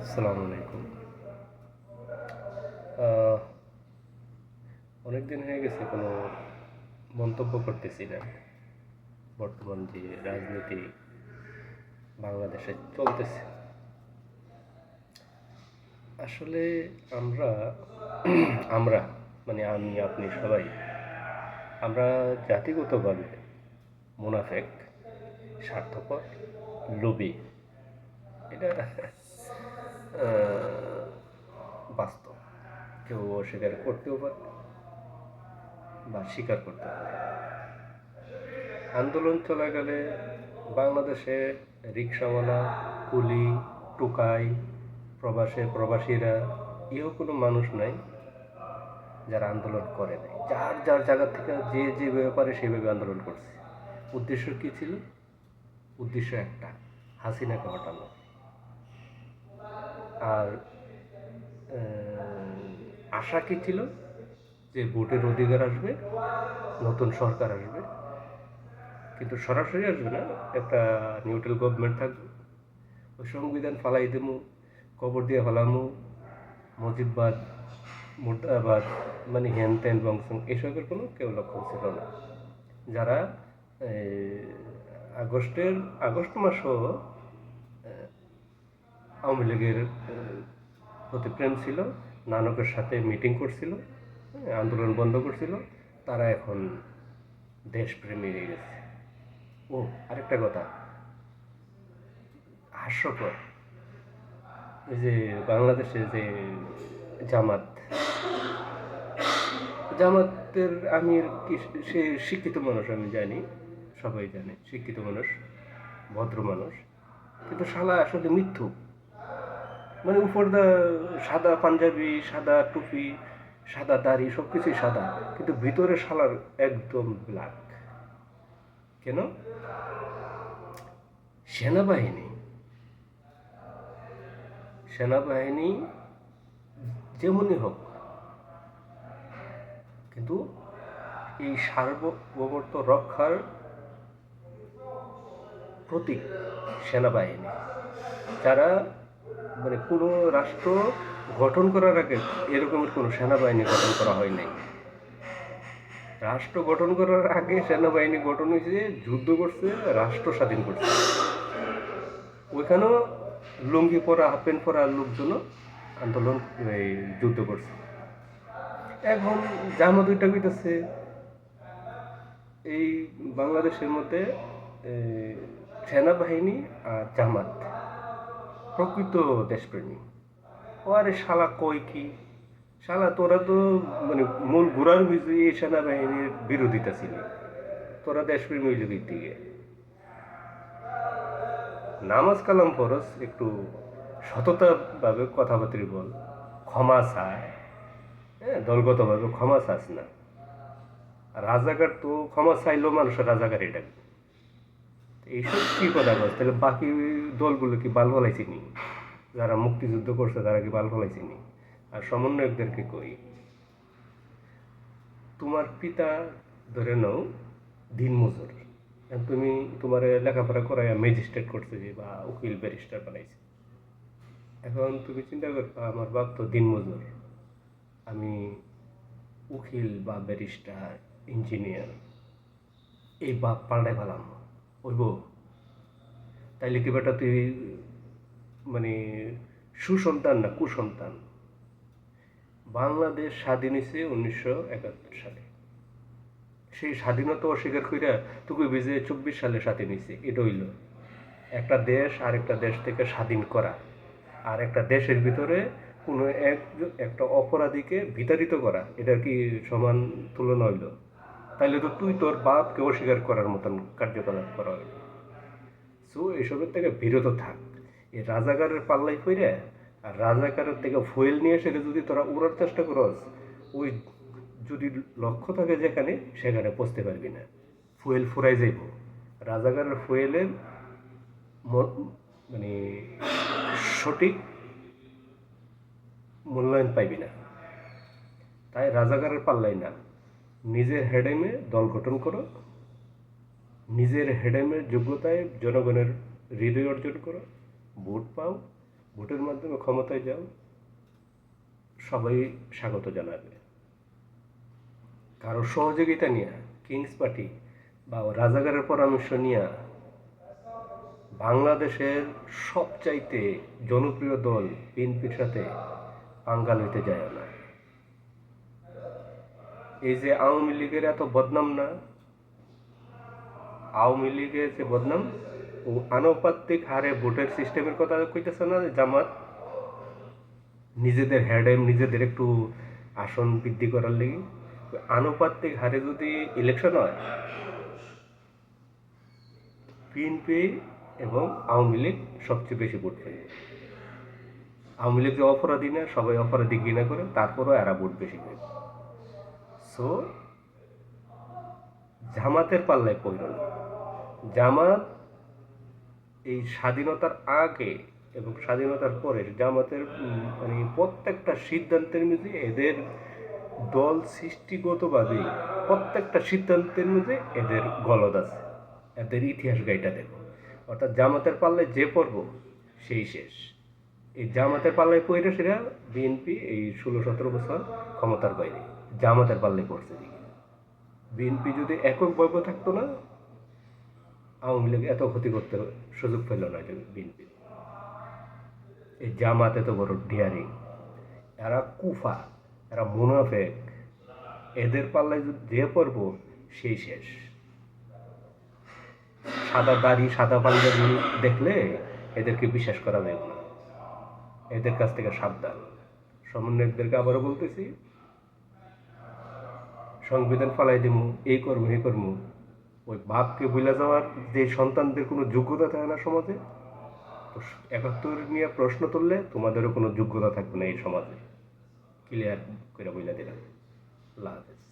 আসসালামু আলাইকুম। অনেক দিন হয়ে গেছে কোনো মন্তব্য করতেছি না। বর্তমান যে রাজনীতি বাংলাদেশে চলতেছে। আসলে আমরা আমরা মানে আমি, আপনি সবাই, আমরা জাতিগতভাবে মুনাফেক, স্বার্থপর, লোভী। এটা বাস্তব। কেউ অস্বীকার করতেও পারে বা স্বীকার করতে পারে। আন্দোলন চলাকালে বাংলাদেশে রিক্সাওয়ালা কুলি, টোকাই, প্রবাসে প্রবাসীরা, ইহ কোনো মানুষ নাই যারা আন্দোলন করে নাই। যার যার জায়গা থেকে যে যে ব্যাপারে সেভাবে আন্দোলন করছে। উদ্দেশ্য কী ছিল? উদ্দেশ্য একটা, হাসিনাকে হটানো। আর আশা কি ছিল? যে ভোটের অধিকার আসবে, নতুন সরকার আসবে। কিন্তু সরাসরি আসবে না, একটা নিউট্রাল গভর্নমেন্ট থাকবে। ওই সংবিধান ফালাই দেবো কবর দিয়ে ফেলামু মজিদবাদ মুর্দাবাদ মানে হ্যান ত্যান বংশ এসবের কোনো কেউ লক্ষণ ছিল না। যারা আগস্টের, আগস্ট মাসও আওয়ামী লীগের প্রতি প্রেম ছিল, নানকের সাথে মিটিং করছিল, আন্দোলন বন্ধ করছিল, তারা এখন দেশপ্রেমী হয়ে গেছে। ও, আরেকটা কথা, হাস্যকর যে বাংলাদেশে যে জামাত, জামাতের আমির কি, সে শিক্ষিত মানুষ আমি জানি, সবাই জানে, শিক্ষিত মানুষ, ভদ্র মানুষ, কিন্তু শালা আসলে মিথ্যু মানে উপর সাদা পাঞ্জাবি, সাদা টুপি, সাদা দাড়ি সব কিছুই সাদা। কিন্তু ভিতরে শালার একদম ব্ল্যাক কেন? সেনাবাহিনী। সেনাবাহিনী যেমনই হোক। কিন্তু এই সার্বভৌমত্ব রক্ষার প্রতীক সেনাবাহিনী। যারা মানে কোনো রাষ্ট্র গঠন করার আগে এরকমের কোনো সেনাবাহিনী গঠন করা হয় নাই। রাষ্ট্র গঠন করার আগে সেনাবাহিনী গঠন হয়েছে, যুদ্ধ করছে, রাষ্ট্র স্বাধীন করছে। ওইখানেও লুঙ্গি পরা হাফ প্যান্ট পরা লোকজনও আন্দোলন যুদ্ধ করছে। এখন জামা দুইটা কইতেছে এই বাংলাদেশের মধ্যে সেনাবাহিনী আর জামাত। প্রকৃত দেশপ্রেমী। ও আরে শালা কই কি? শালা তোরা তো মানে মূল ঘোরার বীজে এই সেনাবাহিনীর বিরোধিতা ছিল। তোরা দেশপ্রেমী হইলি দিক। নামাজ কালাম ফরজ, একটু সততাভাবে কথাবার্তা বল। ক্ষমা চায়। হ্যাঁ দলগতভাবে ক্ষমা চাস না। রাজাকার তো ক্ষমা চাইলেও মানুষের রাজাকার এটা এইসব কি কথা বল তাহলে বাকি দলগুলো কি বাল ফলাইছে নি যারা মুক্তিযুদ্ধ করছে, তারা কি বাল ফলাইছে নি আর সমন্বয়কদেরকে কই? তোমার পিতা ধরে নাও দিনমজুর তুমি তোমার লেখাপড়া করাইয়া ম্যাজিস্ট্রেট করছে যে, বা উকিল ব্যারিস্টার বানাইছে। এখন তুমি চিন্তা করো আমার বাপ তো দিনমজুর আমি উকিল বা ব্যারিস্টার ইঞ্জিনিয়ার এই বাপ পাল্টাই পেলাম ওইব তাইলে কি বেটা তুই মানে সুসন্তান না কুসন্তান? বাংলাদেশ স্বাধীন হয়েছে উনিশশো একাত্তর সালে। সেই স্বাধীনতা অস্বীকার কইরা তুই বিজে চব্বিশ সালে স্বাধীন হয়েছে এটা হইল। একটা দেশ আর একটা দেশ থেকে স্বাধীন করা। আর একটা দেশের ভিতরে কোনো এক, একটা অপরাধীকে বিতাড়িত করা। এটা কি সমান তুলনা হইল? তাইলে তো তুই তোর বাপকে অস্বীকার করার মতন কার্যকলাপ করা। হইল সো এসবের থেকে বিরত থাক। এই রাজাকারের পাল্লাই ফিরে আর রাজাকারের থেকে ফুয়েল নিয়ে এসে যদি তোরা উড়ার চেষ্টা করস, ওই যদি লক্ষ্য থাকে যেখানে, সেখানে পৌঁছতে পারবি না। ফুয়েল ফুরাই যাইব। রাজাকারের ফুয়েলের মানে সঠিক মূল্যায়ন পাইবি না। তাই রাজাকারের পাল্লাই না। নিজের হেডেমে দল গঠন করো। নিজের হেডেমের যোগ্যতায় জনগণের হৃদয় অর্জন করো। ভোট পাও, ভোটের মাধ্যমে ক্ষমতায় যাও। সবাই স্বাগত জানাবে। কারও সহযোগিতা নিয়ে কিংস পার্টি বা রাজাগারের পরামর্শ নিয়ে, বাংলাদেশের সবচাইতে জনপ্রিয় দল বিএনপির সাথে পাঙ্গাল হইতে যায় না। এই যে আওয়ামী লীগের এত বদনাম না? আওয়ামী লীগের যে বদনাম, ও আনুপাতিক হারে ভোটের সিস্টেমের কথা কইতেছে না জামাত? নিজেদের হেডে নিজেদের একটু আসন বৃদ্ধি করার লেগে। আনুপাতিক হারে যদি ইলেকশন হয় বিএনপি এবং আওয়ামী লীগ সবচেয়ে বেশি ভোট পায় আওয়ামী লীগ যে অপরাধী না, সবাই অপরাধী ঘৃণা করে, তারপরেও এরা ভোট বেশি পায় সো, জামাতের পাল্লায় পড়ল। না জামাত এই স্বাধীনতার আগে এবং স্বাধীনতার পরে জামাতের মানে প্রত্যেকটা সিদ্ধান্তের মধ্যে এদের দল সৃষ্টিগতভাবে প্রত্যেকটা সিদ্ধান্তের মধ্যে এদের গলদ আছে। এদের ইতিহাস গাইটা দেখো। অর্থাৎ জামাতের পাল্লায় যে পর্ব সেই শেষ। এই জামাতের পাল্লায় পড়ে সেটা বিএনপি এই ষোলো সতেরো বছর ক্ষমতার বাইরে। জামাতের পাল্লায় পড়ছে বিএনপি যদি একক বৈব থাকতো না, আওয়ামী লীগ এত ক্ষতি করতে সুযোগ পেল না বিএনপি। এই জামাত এত বড় ডিয়ারিং এরা কুফা, এরা মুনাফেক। এদের পাল্লায় যে পর্ব সেই শেষ। সাদা দাড়ি, সাদা পাঞ্জাবি দেখলে এদেরকে বিশ্বাস করা যাবে না। এদের কাছ থেকে সাবধান। সমন্বয়কদেরকে আবারও বলতেছি সংবিধান ফালাই দিমু, এই কর্ম এই করব ওই বাপকে ভুলে যাওয়ার যে সন্তানদের কোনো যোগ্যতা থাকে না সমাজে একাত্তর নিয়ে প্রশ্ন তুললে তোমাদেরও কোনো যোগ্যতা থাকবে না এই সমাজে। ক্লিয়ার করে বইলা দিলাম। আল্লাহ হাফেজ।